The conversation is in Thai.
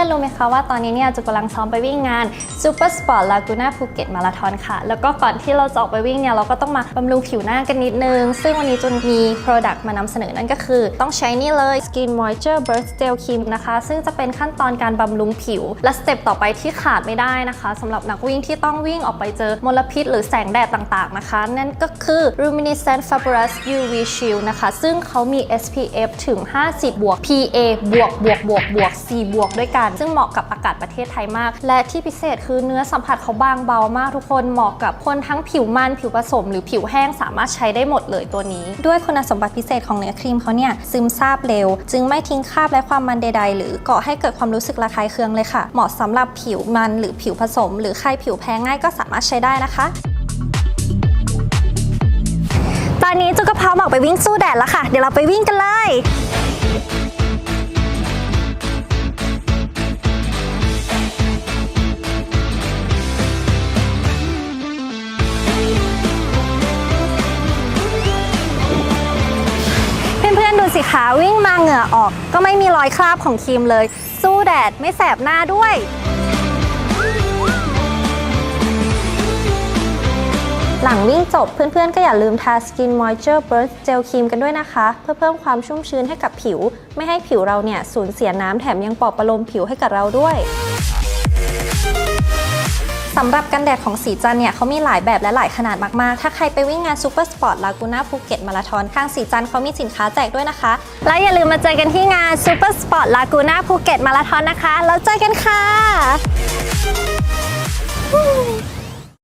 พื่อนๆรู้ไหมคะว่าตอนนี้เนี่ยจุกกำลังซ้อมไปวิ่งงาน Super Sport Laguna Phuket Marathon ค่ะ แล้วก็ก่อนที่เราจะออกไปวิ่งเนี่ยเราก็ต้องมาบำรุงผิวหน้ากันนิดนึง ซึ่งวันนี้จุนมี Product มานำเสนอนั่นก็คือ ต้องใช้นี่เลย Skin Moisture Burst Gel Cream นะคะ ซึ่งจะเป็นขั้นตอนการบำรุงผิว และสเต็ปต่อไปที่ขาดไม่ได้นะคะสำหรับนักวิ่งที่ต้องวิ่งออกไปเจอมลพิษ หรือแสงแดดต่างๆนะคะ นั่นก็คือ Luminescent Fabulous UV Shield นะคะ ซึ่งเขามี SPF ถึง 50 บวก PA บวกบวกบวกบวก C บวกด้วยกันซึ่งเหมาะกับอากาศประเทศไทยมาก และที่พิเศษคือเนื้อสัมผัสเขาบางเบามากทุกคนเหมาะกับคนทั้งผิวมันผิวผสม หรือผิวแห้งสามารถใช้ได้หมดเลยตัวนี้ ด้วยคุณสมบัติพิเศษของเนื้อครีมเขาเนี่ยซึมซาบเร็ว จึงไม่ทิ้งคราบและความมันใด ๆ หรือก่อให้เกิดความรู้สึกระคายเคืองเลยค่ะ เหมาะสำหรับผิวมันหรือผิวผสม หรือใครผิวแพ้ง่ายก็สามารถใช้ได้นะคะตอนนี้จุกก็พร้อมออกไปวิ่งสู้แดดแล้วค่ะ เดี๋ยวเราไปวิ่งกันเลย สิคะวิ่งมาเหงื่อออก ก็ไม่มีรอยคราบของครีมเลย สู้แดดไม่แสบหน้าด้วย หลังวิ่งจบเพื่อนๆ ก็อย่าลืมทา Skin Moisture Burst Gel ครีมกันด้วยนะคะ เพื่อเพิ่มความชุ่มชื้นให้กับผิว ไม่ให้ผิวเราเนี่ยสูญเสียน้ำแถมยังปลอบประโลมผิวให้กับเราด้วย สำหรับกันแดดของสีจันเนี่ยเขามีหลายแบบและหลายขนาดมากๆ ถ้าใครไปวิ่งงานซูเปอร์สปอร์ตลากูน่าภูเก็ตมาราธอนทางสีจันเขามีสินค้าแจกด้วยนะคะ และอย่าลืมมาเจอกันที่งาน Super Sport Laguna Phuket Marathon นะคะ แล้วเจอกันค่ะ